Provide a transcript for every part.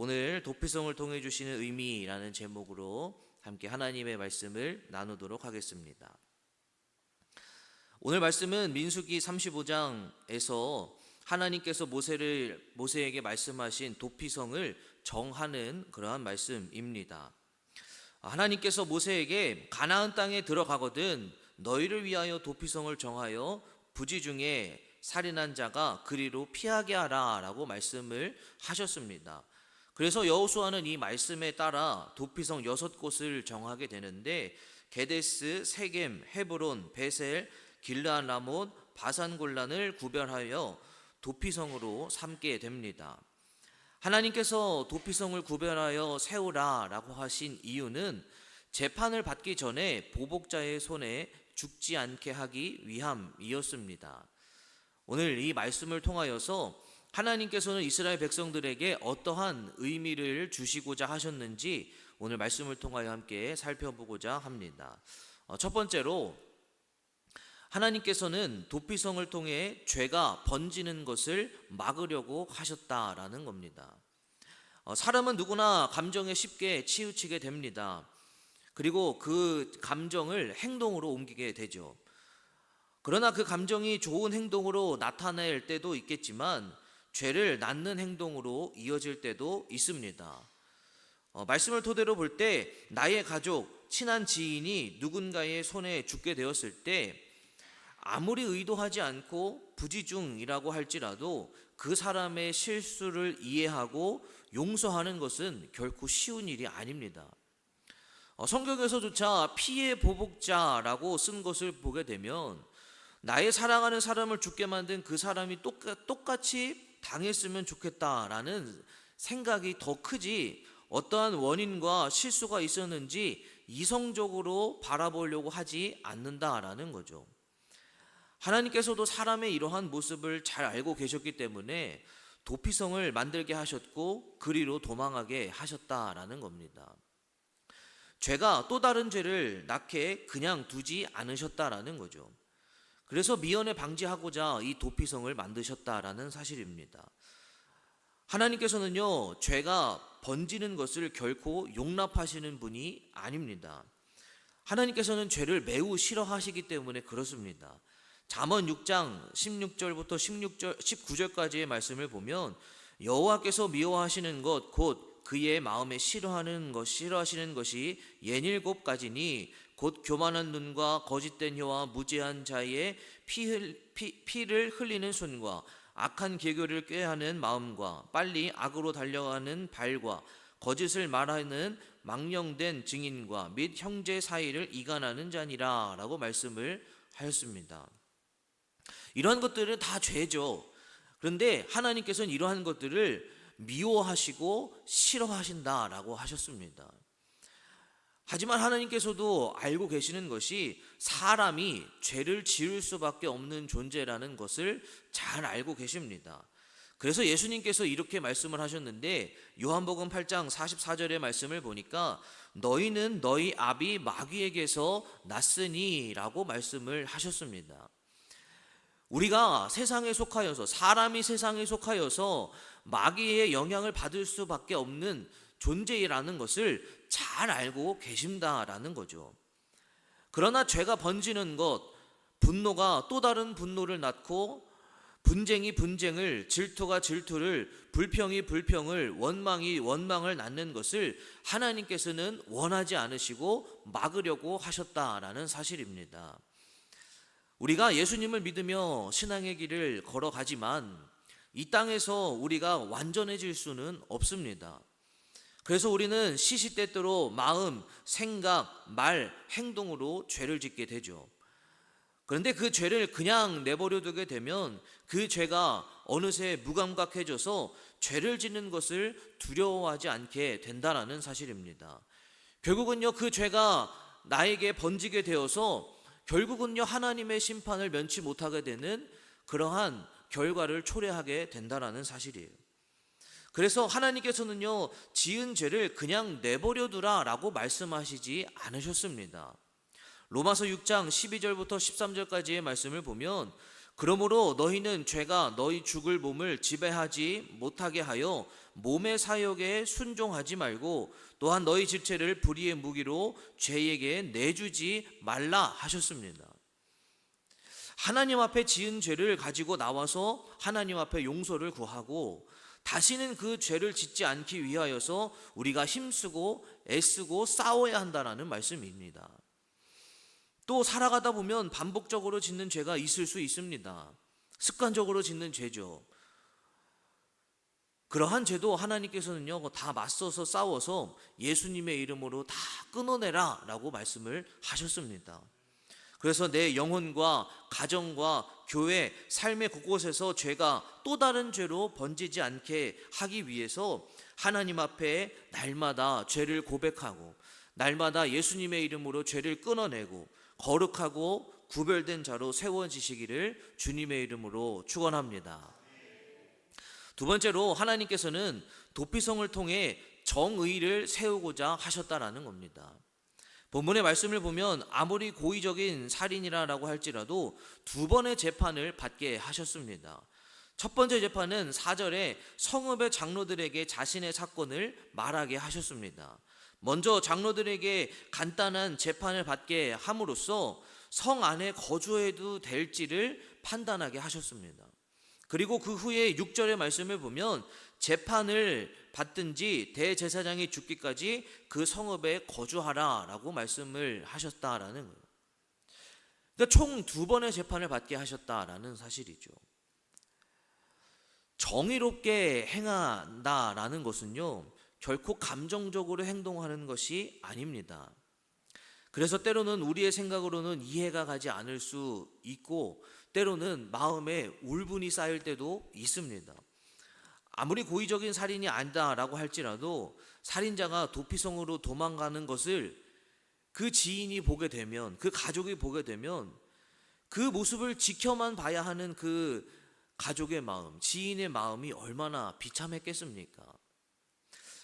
오늘 도피성을 통해 주시는 의미라는 제목으로 함께 하나님의 말씀을 나누도록 하겠습니다. 오늘 말씀은 민수기 35장에서 하나님께서 모세를 모세에게 말씀하신 도피성을 정하는 그러한 말씀입니다. 하나님께서 모세에게 가나안 땅에 들어가거든 너희를 위하여 도피성을 정하여 부지 중에 살인한 자가 그리로 피하게 하라라고 말씀을 하셨습니다. 그래서 여호수아는 이 말씀에 따라 도피성 여섯 곳을 정하게 되는데 게데스, 세겜, 헤브론, 베셀, 라못, 바산 골란을 구별하여 도피성으로 삼게 됩니다. 하나님께서 도피성을 구별하여 세우라라고 하신 이유는 재판을 받기 전에 보복자의 손에 죽지 않게 하기 위함이었습니다. 오늘 이 말씀을 통하여서 하나님께서는 이스라엘 백성들에게 어떠한 의미를 주시고자 하셨는지 오늘 말씀을 통하여 함께 살펴보고자 합니다. 어, 첫 번째로 하나님께서는 도피성을 통해 죄가 번지는 것을 막으려고 하셨다라는 겁니다. 어, 사람은 누구나 감정에 쉽게 치우치게 됩니다. 그리고 그 감정을 행동으로 옮기게 되죠. 그러나 그 감정이 좋은 행동으로 나타낼 때도 있겠지만 죄를 낳는 행동으로 이어질 때도 있습니다. 어, 말씀을 토대로 볼 때 나의 가족, 친한 지인이 누군가의 손에 죽게 되었을 때 아무리 의도하지 않고 부지중이라고 할지라도 그 사람의 실수를 이해하고 용서하는 것은 결코 쉬운 일이 아닙니다. 어, 성경에서조차 피해 보복자라고 쓴 것을 보게 되면 나의 사랑하는 사람을 죽게 만든 그 사람이 똑같이 당했으면 좋겠다라는 생각이 더 크지 어떠한 원인과 실수가 있었는지 이성적으로 바라보려고 하지 않는다라는 거죠. 하나님께서도 사람의 이러한 모습을 잘 알고 계셨기 때문에 도피성을 만들게 하셨고 그리로 도망하게 하셨다라는 겁니다. 죄가 또 다른 죄를 낳게 그냥 두지 않으셨다라는 거죠. 그래서 미연에 방지하고자 이 도피성을 만드셨다라는 사실입니다. 하나님께서는요, 죄가 번지는 것을 결코 용납하시는 분이 아닙니다. 하나님께서는 죄를 매우 싫어하시기 때문에 그렇습니다. 잠언 6장 16절부터 16절 19절까지의 말씀을 보면 여호와께서 미워하시는 것 곧 그의 마음에 싫어하는 것 싫어하시는 것이 예닐곱 가지니 곧 교만한 눈과 거짓된 혀와 무지한 자의 피, 피, 피를 흘리는 손과 악한 계교를 꾀하는 마음과 빨리 악으로 달려가는 발과 거짓을 말하는 망령된 증인과 및 형제 사이를 이간하는 자니라라고 말씀을 하였습니다. 이러한 것들은 다 죄죠. 그런데 하나님께서는 이러한 것들을 미워하시고 싫어하신다라고 하셨습니다. 하지만 하나님께서도 알고 계시는 것이 사람이 죄를 지을 수밖에 없는 존재라는 것을 잘 알고 계십니다. 그래서 예수님께서 이렇게 말씀을 하셨는데 요한복음 8장 44절의 말씀을 보니까 너희는 너희 아비 마귀에게서 났으니라고 말씀을 하셨습니다. 우리가 세상에 속하여서 사람이 세상에 속하여서 마귀의 영향을 받을 수밖에 없는 존재라는 것을 잘 알고 계신다라는 거죠. 그러나 죄가 번지는 것, 분노가 또 다른 분노를 낳고 분쟁이 분쟁을, 질투가 질투를, 불평이 불평을, 원망이 원망을 낳는 것을 하나님께서는 원하지 않으시고 막으려고 하셨다라는 사실입니다. 우리가 예수님을 믿으며 신앙의 길을 걸어가지만 이 땅에서 우리가 완전해질 수는 없습니다. 그래서 우리는 시시때때로 마음, 생각, 말, 행동으로 죄를 짓게 되죠. 그런데 그 죄를 그냥 내버려 두게 되면 그 죄가 어느새 무감각해져서 죄를 짓는 것을 두려워하지 않게 된다라는 사실입니다. 결국은요, 그 죄가 나에게 번지게 되어서 결국은요, 하나님의 심판을 면치 못하게 되는 그러한 결과를 초래하게 된다라는 사실이에요. 그래서 하나님께서는요, 지은 죄를 그냥 내버려 두라라고 말씀하시지 않으셨습니다. 로마서 6장 12절부터 13절까지의 말씀을 보면 그러므로 너희는 죄가 너희 죽을 몸을 지배하지 못하게 하여 몸의 사역에 순종하지 말고 또한 너희 지체를 불의의 무기로 죄에게 내주지 말라 하셨습니다. 하나님 앞에 지은 죄를 가지고 나와서 하나님 앞에 용서를 구하고 다시는 그 죄를 짓지 않기 위하여서 우리가 힘쓰고 애쓰고 싸워야 한다라는 말씀입니다. 또 살아가다 보면 반복적으로 짓는 죄가 있을 수 있습니다. 습관적으로 짓는 죄죠. 그러한 죄도 하나님께서는요, 다 맞서서 싸워서 예수님의 이름으로 다 끊어내라 라고 말씀을 하셨습니다. 그래서 내 영혼과 가정과 교회, 삶의 곳곳에서 죄가 또 다른 죄로 번지지 않게 하기 위해서 하나님 앞에 날마다 죄를 고백하고 날마다 예수님의 이름으로 죄를 끊어내고 거룩하고 구별된 자로 세워지시기를 주님의 이름으로 축원합니다. 두 번째로 하나님께서는 도피성을 통해 정의를 세우고자 하셨다라는 겁니다. 본문의 말씀을 보면 아무리 고의적인 살인이라고 할지라도 두 번의 재판을 받게 하셨습니다. 첫 번째 재판은 4절에 성읍의 장로들에게 자신의 사건을 말하게 하셨습니다. 먼저 장로들에게 간단한 재판을 받게 함으로써 성 안에 거주해도 될지를 판단하게 하셨습니다. 그리고 그 후에 6절의 말씀을 보면 재판을 받든지 대제사장이 죽기까지 그 성읍에 거주하라라고 말씀을 하셨다라는 거예요. 그러니까 총 두 번의 재판을 받게 하셨다라는 사실이죠. 정의롭게 행한다라는 것은요, 결코 감정적으로 행동하는 것이 아닙니다. 그래서 때로는 우리의 생각으로는 이해가 가지 않을 수 있고, 때로는 마음에 울분이 쌓일 때도 있습니다. 아무리 고의적인 살인이 아니다라고 할지라도 살인자가 도피성으로 도망가는 것을 그 지인이 보게 되면 그 가족이 보게 되면 그 모습을 지켜만 봐야 하는 그 가족의 마음, 지인의 마음이 얼마나 비참했겠습니까?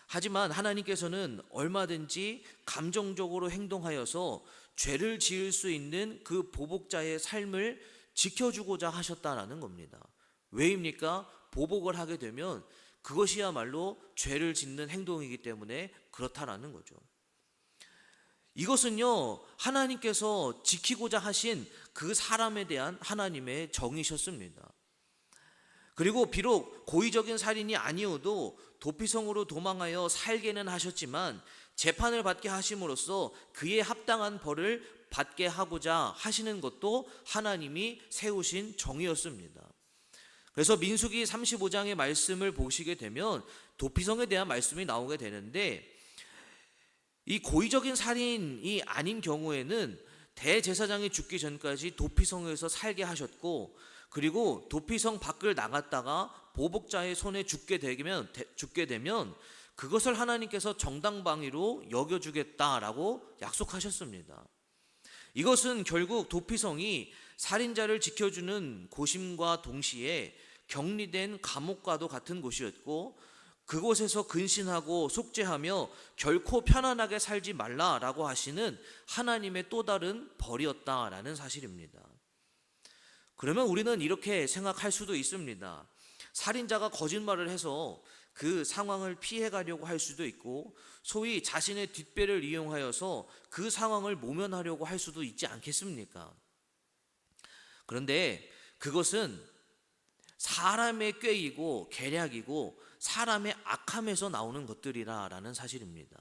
하지만 하나님께서는 얼마든지 감정적으로 행동하여서 죄를 지을 수 있는 그 보복자의 삶을 지켜주고자 하셨다라는 겁니다. 왜입니까? 보복을 하게 되면 그것이야말로 죄를 짓는 행동이기 때문에 그렇다라는 거죠. 이것은요, 하나님께서 지키고자 하신 그 사람에 대한 하나님의 정이셨습니다. 그리고 비록 고의적인 살인이 아니어도 도피성으로 도망하여 살게는 하셨지만 재판을 받게 하심으로써 그에 합당한 벌을 받게 하고자 하시는 것도 하나님이 세우신 정이었습니다. 그래서 민수기 35장의 말씀을 보시게 되면 도피성에 대한 말씀이 나오게 되는데 이 고의적인 살인이 아닌 경우에는 대제사장이 죽기 전까지 도피성에서 살게 하셨고 그리고 도피성 밖을 나갔다가 보복자의 손에 죽게 되면 죽게 되면 그것을 하나님께서 정당방위로 여겨주겠다라고 약속하셨습니다. 이것은 결국 도피성이 살인자를 지켜주는 고심과 동시에 격리된 감옥과도 같은 곳이었고 그곳에서 근신하고 속죄하며 결코 편안하게 살지 말라라고 하시는 하나님의 또 다른 벌이었다라는 사실입니다. 그러면 우리는 이렇게 생각할 수도 있습니다. 살인자가 거짓말을 해서 그 상황을 피해 가려고 할 수도 있고 소위 자신의 뒷배를 이용하여서 그 상황을 모면하려고 할 수도 있지 않겠습니까? 그런데 그것은 사람의 꾀이고 계략이고 사람의 악함에서 나오는 것들이라라는 사실입니다.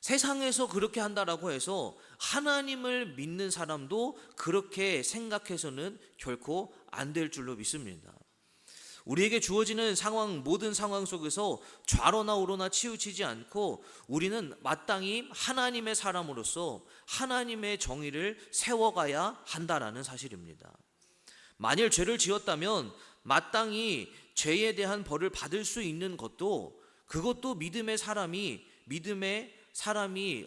세상에서 그렇게 한다라고 해서 하나님을 믿는 사람도 그렇게 생각해서는 결코 안 될 줄로 믿습니다. 우리에게 주어지는 상황 모든 상황 속에서 좌로나 우로나 치우치지 않고 우리는 마땅히 하나님의 사람으로서 하나님의 정의를 세워가야 한다라는 사실입니다. 만일 죄를 지었다면 마땅히 죄에 대한 벌을 받을 수 있는 것도 그것도 믿음의 사람이 믿음의 사람이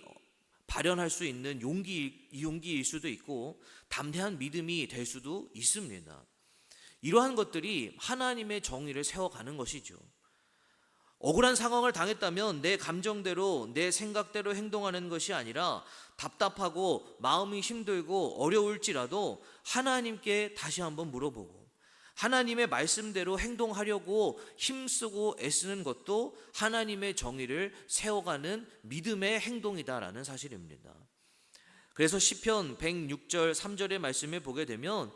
발현할 수 있는 용기 용기일 수도 있고 담대한 믿음이 될 수도 있습니다. 이러한 것들이 하나님의 정의를 세워가는 것이죠. 억울한 상황을 당했다면 내 감정대로 내 생각대로 행동하는 것이 아니라 답답하고 마음이 힘들고 어려울지라도 하나님께 다시 한번 물어보고 하나님의 말씀대로 행동하려고 힘쓰고 애쓰는 것도 하나님의 정의를 세워가는 믿음의 행동이다라는 사실입니다. 그래서 시편 106절 3절의 말씀에 보게 되면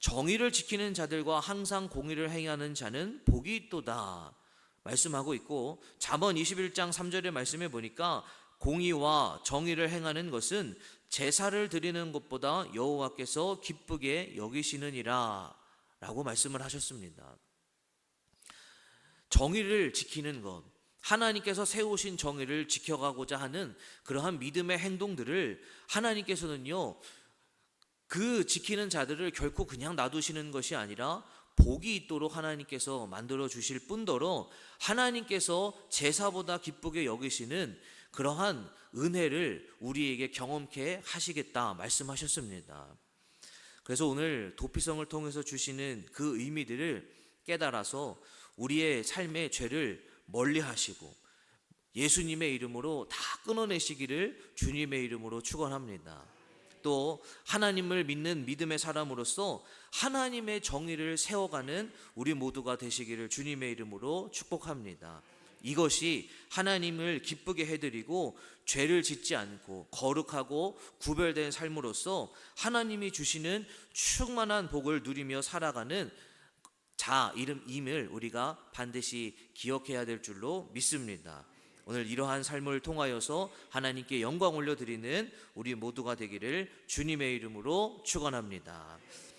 정의를 지키는 자들과 항상 공의를 행하는 자는 복이 있도다 말씀하고 있고 잠언 21장 3절의 말씀에 보니까 공의와 정의를 행하는 것은 제사를 드리는 것보다 여호와께서 기쁘게 여기시느니라 라고 말씀을 하셨습니다. 정의를 지키는 것, 하나님께서 세우신 정의를 지켜가고자 하는 그러한 믿음의 행동들을 하나님께서는요, 그 지키는 자들을 결코 그냥 놔두시는 것이 아니라 복이 있도록 하나님께서 만들어 주실 뿐더러 하나님께서 제사보다 기쁘게 여기시는 그러한 은혜를 우리에게 경험케 하시겠다 말씀하셨습니다. 그래서 오늘 도피성을 통해서 주시는 그 의미들을 깨달아서 우리의 삶의 죄를 멀리 하시고 예수님의 이름으로 다 끊어내시기를 주님의 이름으로 축원합니다. 또 하나님을 믿는 믿음의 사람으로서 하나님의 정의를 세워가는 우리 모두가 되시기를 주님의 이름으로 축복합니다. 이것이 하나님을 기쁘게 해드리고 죄를 짓지 않고 거룩하고 구별된 삶으로서 하나님이 주시는 충만한 복을 누리며 살아가는 자 이름임을 우리가 반드시 기억해야 될 줄로 믿습니다. 오늘 이러한 삶을 통하여서 하나님께 영광 올려드리는 우리 모두가 되기를 주님의 이름으로 축원합니다.